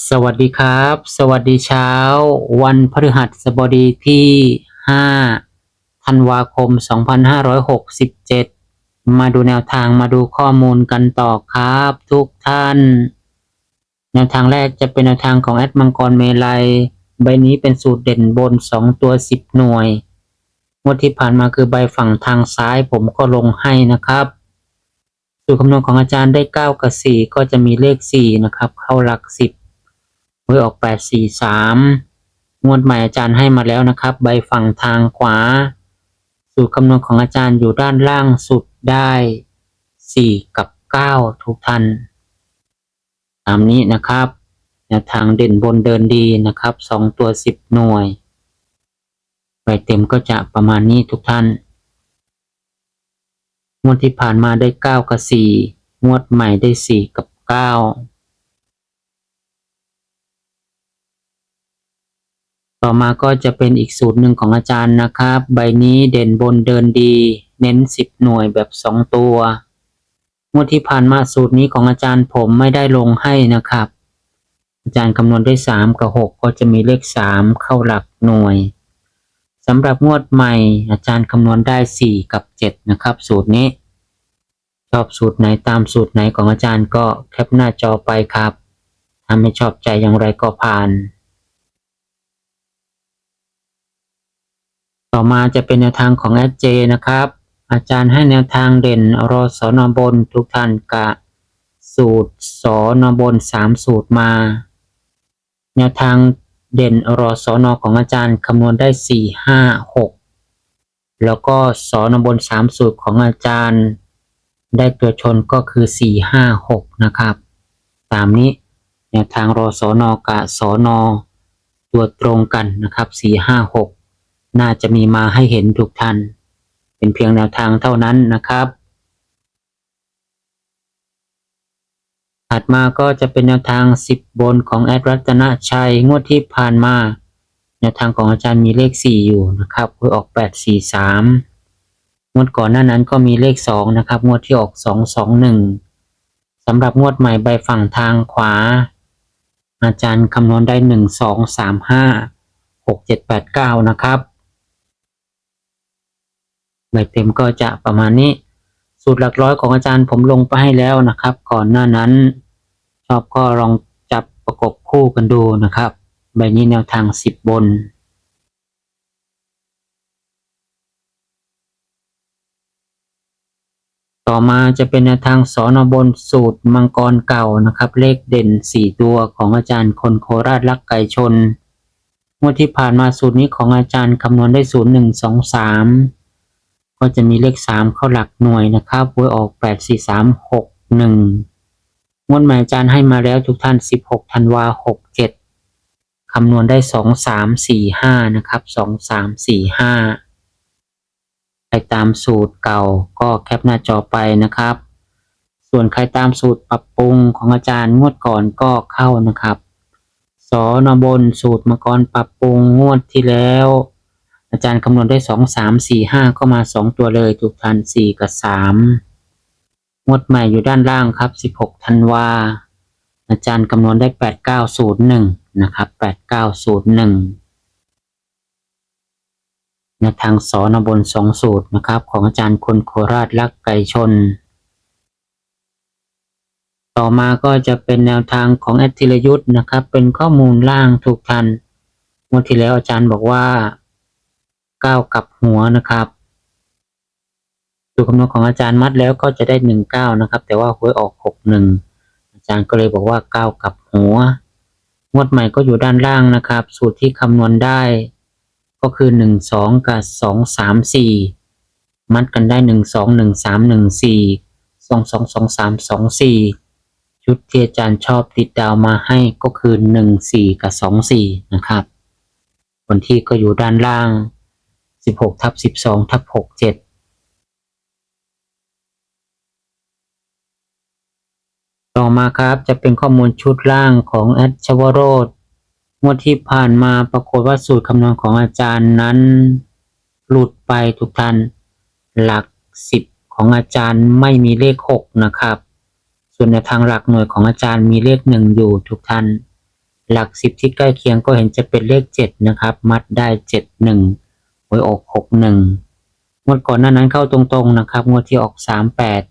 สวัสดีครับ สวัสดีเช้า วันพฤหัสบดีที่ 5 ธันวาคม 2567 มาดูแนวทางมาดูข้อมูลกันต่อครับทุกท่าน แนวทางแรกจะเป็นแนวทางของแอดมังกรเมลัย ใบนี้เป็นสูตรเด่นบน 2 ตัว 10 หน่วยงวดที่ผ่านมาคือใบฝั่งทางซ้ายผมก็ลงให้นะครับสูตรคำนวณของอาจารย์ได้ 9 กับ 4 ก็จะมีเลข 4 นะครับ เข้าหลัก 10 หวยออกแปดสี่สามงวดใหม่อาจารย์ให้มาแล้วนะครับ ใบฝั่งทางขวา สูตรคำนวณของอาจารย์อยู่ด้านล่างสุดได้สี่กับเก้าทุกท่านตามนี้นะครับแนวทางเด่นบนเดินดีนะครับสองตัวสิบหน่วยใบเต็มก็จะประมาณนี้ทุกท่านงวดที่ผ่านมาได้เก้ากับสี่งวดใหม่ได้สี่กับเก้า ต่อมาก็จะเป็นอีกสูตรหนึ่งของอาจารย์นะครับ ใบนี้เด่นบนเดินดี เน้น 10 หน่วยแบบ 2 ตัวงวดที่ผ่านมาสูตรนี้ของอาจารย์ผมไม่ได้ลงให้นะครับ อาจารย์คำนวณได้3กับ 6 ก็จะมีเลข 3 เข้าหลักหน่วยสำหรับงวดใหม่อาจารย์คำนวณได้ 4 กับ 7 นะครับ สูตรนี้ ชอบสูตรไหนตามสูตรไหนของอาจารย์ก็แคปหน้าจอไปครับถ้าไม่ชอบใจอย่างไรก็ผ่าน ต่อมาจะเป็นแนวทางของ s j นะครับ อาจารย์ให้แนวทางเด่นรอสอนบนทุกท่านกะ สูตรสอนบนสามสูตรมา แนวทางเด่นรอสอนของอาจารย์คำนวณได้สี่ห้าหกแล้วก็สอนบนสามสูตรของอาจารย์ ได้ตัวชนก็คือสี่ห้าหกนะครับ ตามนี้แนวทางรอสอนกับสอนตัวตรงกันนะครับสี่ห้าหก น่าจะมีมาให้เห็นทุกท่าน เป็นเพียงแนวทางเท่านั้นนะครับ ถัดมาก็จะเป็นแนวทาง 10 บนของแอดรัตนชัยงวดที่ผ่านมา แนวทางของอาจารย์มีเลข 4 อยู่นะครับคือออก 8 4 3งวดก่อนหน้านั้นก็มีเลข 2 นะครับ งวดที่ออก 2 2 1สำหรับงวดใหม่ใบฝั่งทางขวา อาจารย์คำนวณได้ 1 2 3 5 6 7 8 9 นะครับ ใบเต็มก็จะประมาณนี้ สูตรหลักร้อยของอาจารย์ผมลงไปให้แล้วนะครับ ก่อนหน้านั้น ชอบก็ลองจับประกบคู่กันดูนะครับ ใบนี้แนวทาง 10 บนต่อมาจะเป็นแนวทางสอนบนสูตรมังกรเก่านะครับ เลขเด่น 4 ตัวของอาจารย์คนโคราชลักไก่ชนงวดที่ผ่านมาสูตรนี้ของอาจารย์คำนวณได้ 0 1 2 3 ก็จะมีเลข 3 เข้าหลักหน่วยนะครับหวยออก 8 4 3 6 1งวดใหม่อาจารย์ให้มาแล้วทุกท่าน 16ธันวา67คำนวณได้ 2 3 4 5 นะครับ 2 3 4 5ใครตามสูตรเก่าก็แคปหน้าจอไปนะครับ ส่วนใครตามสูตรปรับปรุงของอาจารย์งวดก่อนก็เข้านะครับสอนบนสูตรมังกรปรับปรุงงวดที่แล้ว อาจารย์คำนวณได้สองสามสี่ห้าก็มาสองตัวเลยทุกท่านสี่กับสามงวดใหม่อยู่ด้านล่างครับสิบหกธันวาอาจารย์คำนวณได้แปดเก้าศูนย์หนึ่งนะครับแปดเก้าศูนย์หนึ่งแนวทางสอนบนสองสูตรนะครับ ของอาจารย์คนโคราชลักไก่ชน ต่อมาก็จะเป็นแนวทางของแอดธิรยุทธ์นะครับ เป็นข้อมูลล่างทุกท่านงวดที่แล้วอาจารย์บอกว่า เก้ากับหัวนะครับสูตรคำนวณของอาจารย์มัดแล้วก็จะได้หนึ่งเก้านะครับ แต่ว่าหวยออกหกหนึ่งอาจารย์ก็เลยบอกว่าเก้ากับหัว งวดใหม่ก็อยู่ด้านล่างนะครับ สูตรที่คำนวณได้ ก็คือหนึ่งสองกับสองสามสี่มัดกันได้หนึ่งสองหนึ่งสามหนึ่งสี่สองสองสองสามสองสี่ชุดที่อาจารย์ชอบติดดาวมาให้ก็คือหนึ่งสี่กับสองสี่นะครับวันที่ก็อยู่ด้านล่าง สิบหกทับสิบสองทับหกเจ็ดต่อมาครับจะเป็นข้อมูลชุดล่างของแอดชวโรธงวดที่ผ่านมาปรากฏว่าสูตรคำนวณของอาจารย์นั้น หลุดไปทุกท่านหลักสิบของอาจารย์ไม่มีเลขหกนะครับ ส่วนในทางหลักหน่วยของอาจารย์มีเลขหนึ่งอยู่ทุกท่าน หลักสิบที่ใกล้เคียงก็เห็นจะเป็นเลขเจ็ดนะครับ มัดได้เจ็ดหนึ่ง วยออกหกหนึ่งงวดก่อนหน้านั้นเข้าตรงๆนะครับ งวดที่ออกสามแปด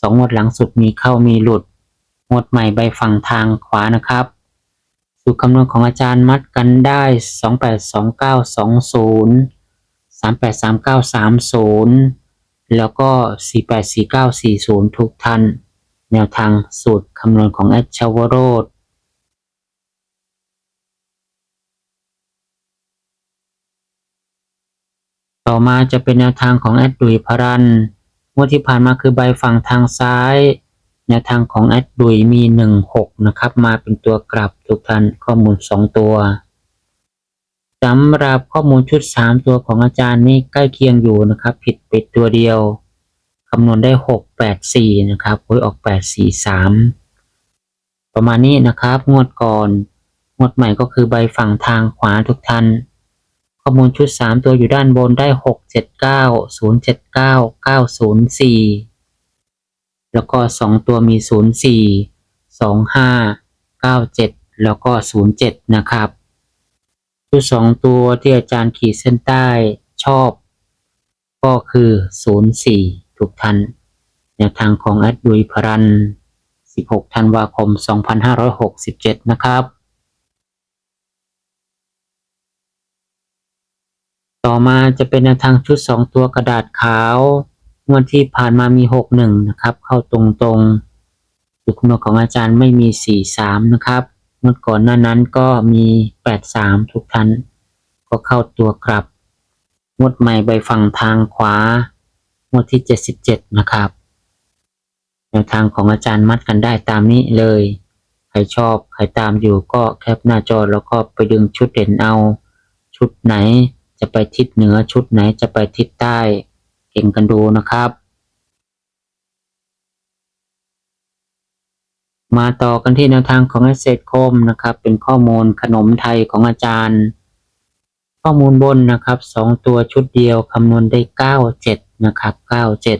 สองงวดหลังสุดมีเข้ามีหลุด งวดใหม่ใบฝั่งทางขวานะครับสูตรคำนวณของอาจารย์มัดกันได้สองแปดสองเก้าสองศูนย์สามแปดสามเก้าสามศูนย์แล้วก็สี่แปดสี่เก้าสี่ศูนย์ทุกท่าน แนวทางสูตรคำนวณของแอดชาวโรด ต่อมาจะเป็นแนวทางของแอดดุยพรันงวดที่ผ่านมาคือใบฝั่งทางซ้าย แนวทางของแอดดุยมีหนึ่งหกนะครับ มาเป็นตัวกลับทุกท่านข้อมูลสองตัวสำหรับข้อมูลชุดสามตัวของอาจารย์นี่ใกล้เคียงอยู่นะครับ ผิดไปตัวเดียวคำนวณได้หกแปดสี่นะครับโอ้ยออกแปดสี่สามประมาณนี้นะครับ งวดก่อน งวดใหม่ก็คือใบฝั่งทางขวาทุกท่าน ข้อมูลชุดสามตัวอยู่ด้านบนได้หกเจ็ดเก้าศูนย์เจ็ดเก้าเก้าศูนย์สี่แล้วก็สองตัวมีศูนย์สี่สองห้าเก้าเจ็ดแล้วก็ศูนย์เจ็ดนะครับ ชุดสองตัวที่อาจารย์ขีดเส้นใต้ชอบ ก็คือศูนย์สี่ทุกท่านแนวทางของแอดดุยพรัน 16 ธันวาคม 2567 นะครับ ต่อมาจะเป็นแนวทางชุด 2 ตัวกระดาษขาวงวดที่ผ่านมามี 61 นะครับ เข้าตรงๆสุดคุณของอาจารย์ไม่มี 43 นะครับงวดก่อนหน้านั้นก็มี 83 ทุกท่านก็เข้าตัวกลับงวดใหม่ใบฝั่งทางขวางวดที่ 77 นะครับแนวทางของอาจารย์มัดกันได้ตามนี้เลย ใครชอบใครตามอยู่ก็แคปหน้าจอแล้วก็ไปดึงชุดเด่นเอาชุดไหน จะไปทิศเหนือชุดไหนจะไปทิศใต้เก่งกันดูนะครับ มาต่อกันที่แนวทางของเกษตคมนะครับ เป็นข้อมูลขนมไทยของอาจารย์ ข้อมูลบนนะครับสองตัวชุดเดียวคำนวณได้เก้าเจ็ดนะครับเก้าเจ็ด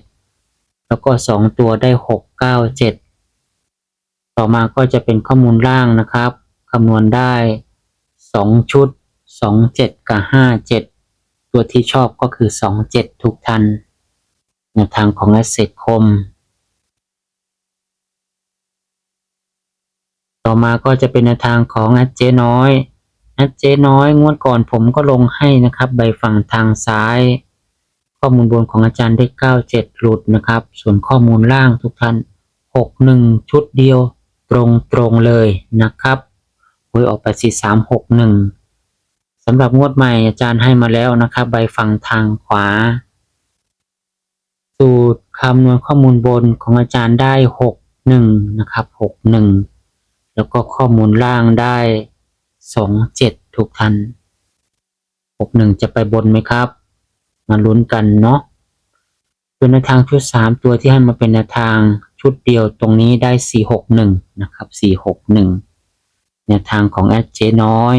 แล้วก็สองตัวได้หกเก้าเจ็ดต่อมาก็จะเป็นข้อมูลล่างนะครับคำนวณได้สองชุด สองเจ็ดกับห้าเจ็ดตัวที่ชอบก็คือสองเจ็ดทุกท่านแนวทางของเกษคม ต่อมาก็จะเป็นแนวทางของแอดเจน้อยแอดเจน้อยงวดก่อนผมก็ลงให้นะครับ ใบฝั่งทางซ้าย ข้อมูลบนของอาจารย์ได้97หลุดนะครับ ส่วนข้อมูลล่างทุกท่าน61ชุดเดียวตรงตรงเลยนะครับหวยออกไป4361ส สำหรับงวดใหม่อาจารย์ให้มาแล้วนะครับใบฝั่งทางขวา สูตรคำนวณข้อมูลบนของอาจารย์ได้61นะครับ61แล้วก็ข้อมูลล่างได้27ทุกท่าน61จะไปบนไหมครับ มาลุ้นกันเนาะส่วนในวทางชุด3ตัวที่ให้มาเป็นแนวทางชุดเดียวตรงนี้ได้461นะครับ461แนวทางของแอดเจน้อย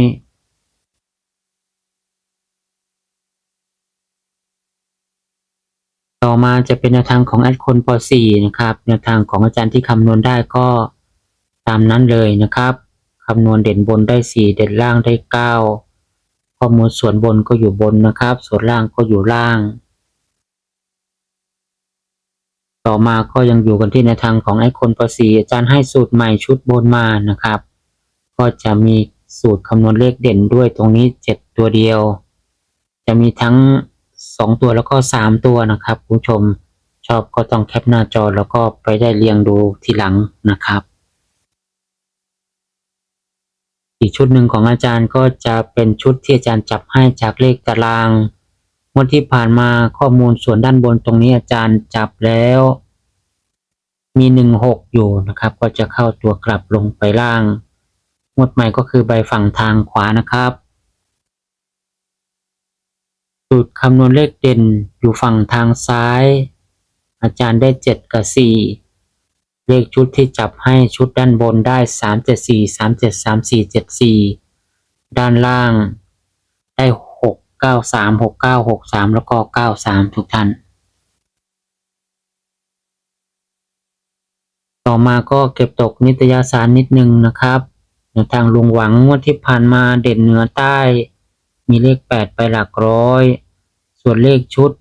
ต่อมาจะเป็นแนวทางของแอดคนป .4 นะครับ แนวทางของอาจารย์ที่คำนวณได้ก็ตามนั้นเลยนะครับคำนวณเด่นบนได้ 4 เด่นล่างได้ 9 ข้อมูลส่วนบนก็อยู่บนนะครับ ส่วนล่างก็อยู่ล่าง ต่อมาก็ยังอยู่กันที่ในวทางของไอคนป .4 อาจารย์ให้สูตรใหม่ชุดบนมานะครับ ก็จะมีสูตรคำนวณเลขเด่นด้วยตรงนี้ 7 ตัวเดียว จะมีทั้ง 2ตัวแล้วก็3ตัวนะครับคุณผู้ชมชอบก็ต้องแคปหน้าจอแล้วก็ไปได้เรียงดูทีหลังนะครับ อีกชุดหนึ่งของอาจารย์ก็จะเป็นชุดที่อาจารย์จับให้จากเลขตารางงวดที่ผ่านมาข้อมูลส่วนด้านบนตรงนี้อาจารย์จับแล้ว มีหนึ่งหกอยู่นะครับ ก็จะเข้าตัวกลับลงไปล่างงวดใหม่ก็คือใบฝั่งทางขวานะครับ สูตรคำนวณเลขเด่นอยู่ฝั่งทางซ้าย อาจารย์ได้เจ็ดกับสี่เลขชุดที่จับให้ชุดด้านบนได้สามเจ็ดสี่สามเจ็ดสามสี่เจ็ดสี่ด้านล่างได้หกเก้าสามหกเก้าหกสามแล้วก็เก้าสามทุกท่าน ต่อมาก็เก็บตกนิตยสารนิดนึงนะครับทางลุงหวังงวดที่ผ่านมาเด่นเหนือใต้ มีเลขแปดไปหลักร้อย ส่วนเลขชุด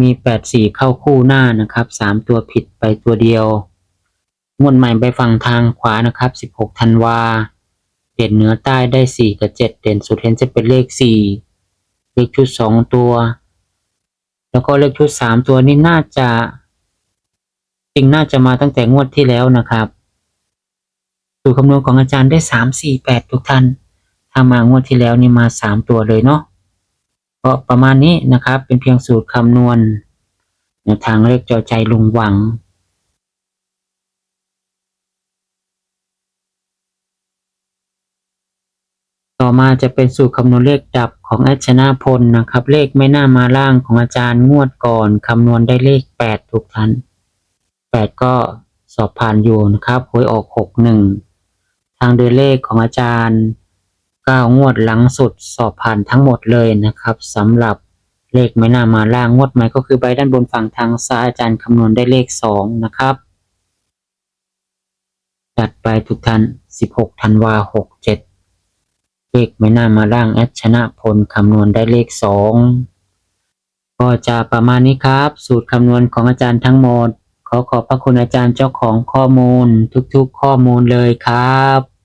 มีแปดสี่เข้าคู่หน้านะครับสามตัวผิดไปตัวเดียวงวดใหม่ไปฝั่งทางขวานะครับสิบหกธันวาเด่นเหนือใต้ได้สี่กับเจ็ดเด่นสุดเห็นจะเป็นเลขสี่เลขชุดสองตัว แล้วก็เลขชุดสามตัวนี่น่าจะจริงน่าจะมาตั้งแต่งวดที่แล้วนะครับสูตรคำนวณของอาจารย์ได้สามสี่แปดทุกท่าน ถ้ามางวดที่แล้วนี่มาสามตัวเลยเนาะก็ประมาณนี้นะครับ เป็นเพียงสูตรคำนวณแนวทางเลขจอใจลุงหวังต่อมาจะเป็นสูตรคำนวณเลขดับของอดชนะพลนะครับ เลขไม่น่ามาล่างของอาจารย์งวดก่อนคำนวณได้เลขแปดทุกท่านแปดก็สอบผ่านอยู่นะครับหวยออกหกหนึ่งทางเดินเลขของอาจารย์ ก้างวดหลังสุดสอบผ่านทั้งหมดเลยนะครับสำหรับเลขไม่น่ามาล่างงวดใหม่ก็คือใบด้านบนฝั่งทางซ้ายอาจารย์คำนวณได้เลขสองนะครับจัดไปทุกท่าน 16 ธันวาหกเจ็ดเลขไม่น่ามาล่างแอดชนะพลคำนวณได้เลขสองก็จะประมาณนี้ครับ สูตรคำนวณของอาจารย์ทั้งหมด ขอขอบพระคุณอาจารย์เจ้าของข้อมูลทุกๆข้อมูลเลยครับ